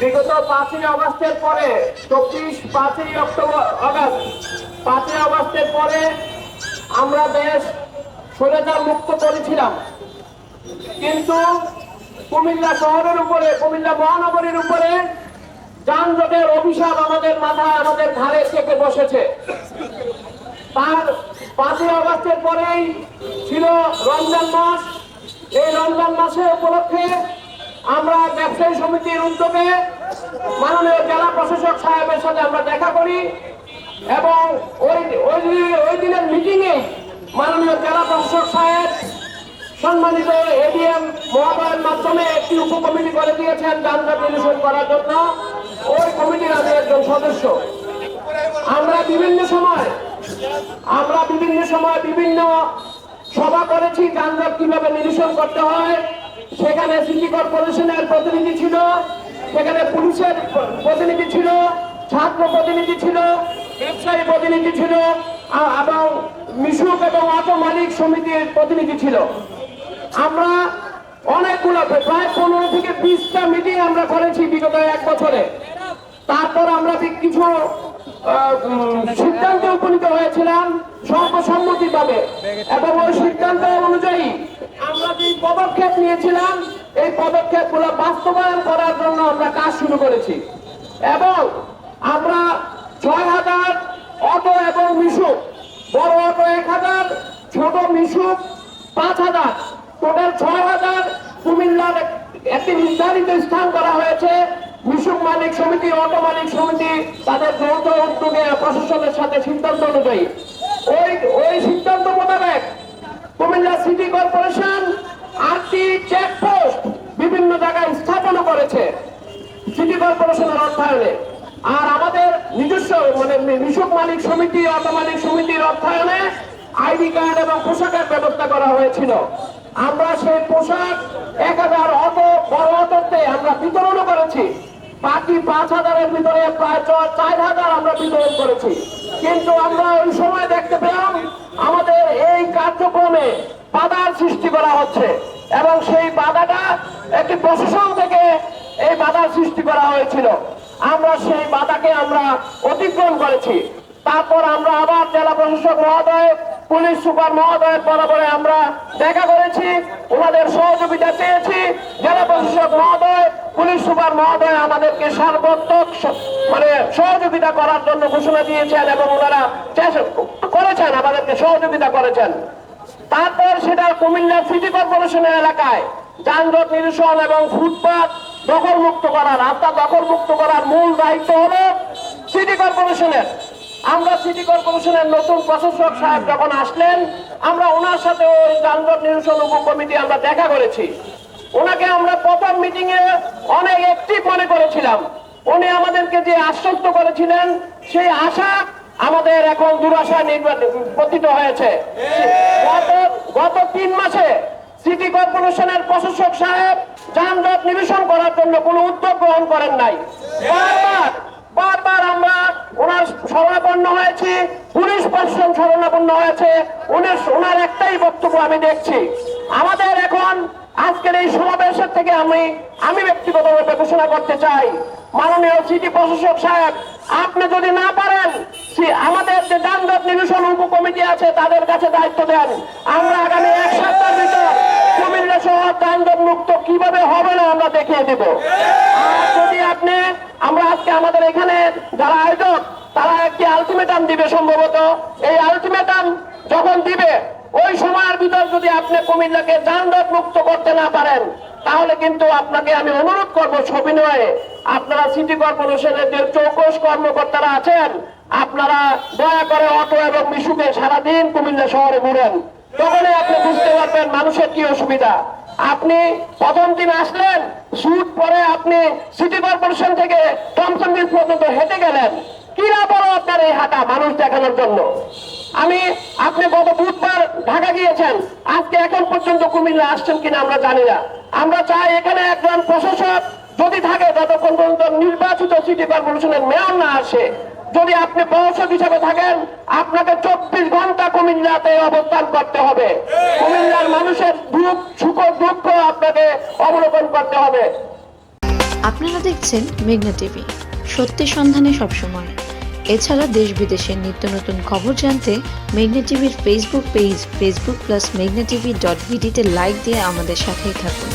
বিগত পাঁচই আগস্টের পরে, চব্বিশ পাঁচই অক্টোবর, আগস্ট, পাঁচই আগস্টের পরে আমরা দেশ স্বৈরাচার মুক্ত করেছিলাম। কিন্তু কুমিল্লা শহরের উপরে, কুমিল্লা মহানগরীর উপরে যানজটের অভিশাপ আমাদের মাথায়, আমাদের ঘাড়ে চেপে বসেছে। তার পাঁচই আগস্টের পরেই ছিল রমজান মাস। এই রমজান মাসের উপলক্ষে আমরা ব্যবসায়ী সমিতির উদ্যোগে মাননীয় জেলা প্রশাসক সাহেবের সাথে আমরা দেখা করি এবং ওই ওই ওই দিনের মিটিংয়ে মাননীয় জেলা প্রশাসক সাহেব সম্মানিত এডিএম মহোদয়ের মাধ্যমে একটি উপকমিটি করে দিয়েছেন যানজট নিরসন করার জন্য। ওই কমিটির আমি একজন সদস্য। আমরা বিভিন্ন সময়, আমরা বিভিন্ন সময় বিভিন্ন সভা করেছি যানজট কীভাবে নিরসন করতে হয় সেখানে সিটি কর্পোরেশনের প্রতিনিধি ছিল, সেখানে পুলিশের প্রতিনিধি ছিল, ছাত্র প্রতিনিধি ছিল, ব্যবসায়ী প্রতিনিধি ছিল এবং মিশুক এবং অটো মালিক সমিতির প্রতিনিধি ছিল। আমরা অনেকগুলো, প্রায় পনেরো থেকে বিশটা মিটিং আমরা করেছি বিগত এক বছরে। তারপর আমরা কিছু সিদ্ধান্তে উপনীত হয়েছিলাম সর্বসম্মতি পাবে এবং ওই সিদ্ধান্ত অনুযায়ী যে পদক্ষেপ নিয়েছিলাম, এই পদক্ষেপগুলো বাস্তবায়ন করার জন্য আমরা কাজ শুরু করেছি। এবং আমরা ছয় হাজার অটো এবং মিশুক, বড় অটো এক হাজার, ছোট মিশুক পাঁচ হাজার। টোটাল ছয় হাজার কুমিল্লার একটি নির্ধারিত স্থান করা হয়েছে। মিশুক মালিক সমিতি, অটো মালিক সমিতি, তাদের যৌথ উদ্যোগে প্রশাসনের সাথে সিদ্ধান্ত অনুযায়ী। ওই ওই সিদ্ধান্ত মোতাবেক কুমিল্লা সিটি কর্পোরেশন আটটি চেকপোস্ট বিভিন্ন জায়গায় স্থাপন করেছে। সিটি কর্পোরেশনের অর্থায়নে। আর আমাদের নিজস্ব মানে মিশুক মালিক সমিতি অটো মালিক সমিতির অর্থায়নে আইডি কার্ড এবং পোশাকের ব্যবস্থা করা হয়েছিল। আমরা সেই পোশাক এক হাজার অটো বড় অটোতে আমরা বিতরণও করেছি। বাকি পাঁচ হাজারের ভিতরে প্রায় চার হাজার আমরা বিতরণ করেছি। কিন্তু আমরা ওই সময় দেখতে পেলাম, আমাদের এই কার্যক্রমে বাধার সৃষ্টি করা হচ্ছে। এবং সেই বাধাটা একটি প্রশাসন থেকে এই বাধার সৃষ্টি করা হয়েছিল। আমরা সেই বাধাকে আমরা অতিক্রম করেছি। তারপর আমরা আবার জেলা প্রশাসক মহোদয়, পুলিশ সুপার মহোদয়ের বরাবরে আমরা দেখা করেছি। ওনাদের সহযোগিতা চেয়েছি। জেলা প্রশাসক মহোদয়, পুলিশ সুপার মহোদয় আমাদেরকে সর্বোত্তক মানে সহযোগিতা করার জন্য ঘোষণা দিয়েছেন এবং ওনারা করেছেন, আমাদেরকে সহযোগিতা করেছেন। তারপর সেটা কুমিল্লা সিটি কর্পোরেশনের এলাকায় যানজট নিরসন এবং ফুটপাত দখল মুক্ত করা রাস্তা দখল মুক্ত করার মূল দায়িত্ব হলো সিটি কর্পোরেশনের। আমরা সিটি কর্পোরেশনের নতুন প্রশাসক সাহেব যখন আসলেন, আমরা ওনার সাথে ওই যানজট নিরসন উপকমিটি আমরা দেখা করেছি। ওনাকে আমরা প্রথম মিটিং এ অনেক অ্যাক্টিভ মনে করেছিলাম। উনি আমাদেরকে যে আশ্বস্ত করেছিলেন, সেই আশা আমাদের এখন দুরাশা নির্বাচিত পতিত হয়েছে। গত তিন মাসে সিটি কর্পোরেশনের প্রশাসক সাহেব যানজট নিবেশন করার জন্য কোনো উদ্যোগ গ্রহণ করেন নাই। বারবার বারবার আমরা ওনার শরণাপন্ন হয়েছি পুলিশ প্রশাসন শরণাপন্ন হয়েছে উনি- ওনার একটাই বক্তব্য আমি দেখছি। আমাদের এখন আজকের এই সমাবেশের থেকে আমি আমি ব্যক্তিগতভাবে ঘোষণা করতে চাই। মাননীয় সিটি প্রশাসক সাহেব, আপনি যদি না পারেন নিরসন উপকমিটি আছে, তাদের কাছে দায়িত্ব দেন আমরা আগামী এক সপ্তাহের ভিতর কুমিল্লা শহর যানজট মুক্ত কীভাবে হবে না আমরা দেখিয়ে দেব। আর যদি আপনি, আমরা আজকে আমাদের এখানে যারা আয়োজক, তারা একটি আলটিমেটাম দিবে সম্ভবত। এই আলটিমেটাম যখন দিবে, ওই সময়ের ভিতর যদি আপনি কুমিল্লাকে যানজট মুক্ত করতে না পারেন, তাহলে কিন্তু আপনাকে আমি অনুরোধ করব সবিনয়ে, আপনারা সিটি কর্পোরেশনের যে চৌকস কর্মকর্তারা আছেন আপনারা দয়া করে অটো এবং মিশুকে সারাদিন কুমিল্লা শহরে ঘুরেন। তখনই আপনি বুঝতে পারবেন মানুষের কি অসুবিধা। আপনি প্রথম দিন আসলেন সুট পরে আপনি সিটি কর্পোরেশন থেকে টমসন ব্রিজ পর্যন্ত হেঁটে গেলেন। কিরা বড় আপনার এই হাঁটা মানুষ দেখানোর জন্য। আমি, আপনি গত বুধবার ঢাকা গিয়েছেন। আজকে এখন পর্যন্ত কুমিল্লা আসছেন কিনা আমরা জানি না। আমরা চাই এখানে একজন প্রশাসক যদি থাকে ততক্ষণ পর্যন্ত নির্বাচিত সিটি কর্পোরেশনের মেয়র না আসে। যদি আপনি প্রশাসক হিসেবে থাকেন আপনাকে চব্বিশ ঘণ্টা কুমিল্লাতে অবস্থান করতে হবে। কুমিল্লার মানুষের দুঃখ সুখ দুঃখ আপনাকে অবলোকন করতে হবে। আপনারা দেখছেন মেঘনা টিভি। সত্যি সন্ধানে সবসময়। এছাড়া দেশ বিদেশের নিত্য নতুন খবর জানতে মেঘনা টিভির ফেসবুক পেজ ফেসবুক প্লাস মেঘনা টিভি ডট ভিডিতে লাইক দিয়ে আমাদের সাথেই থাকুন।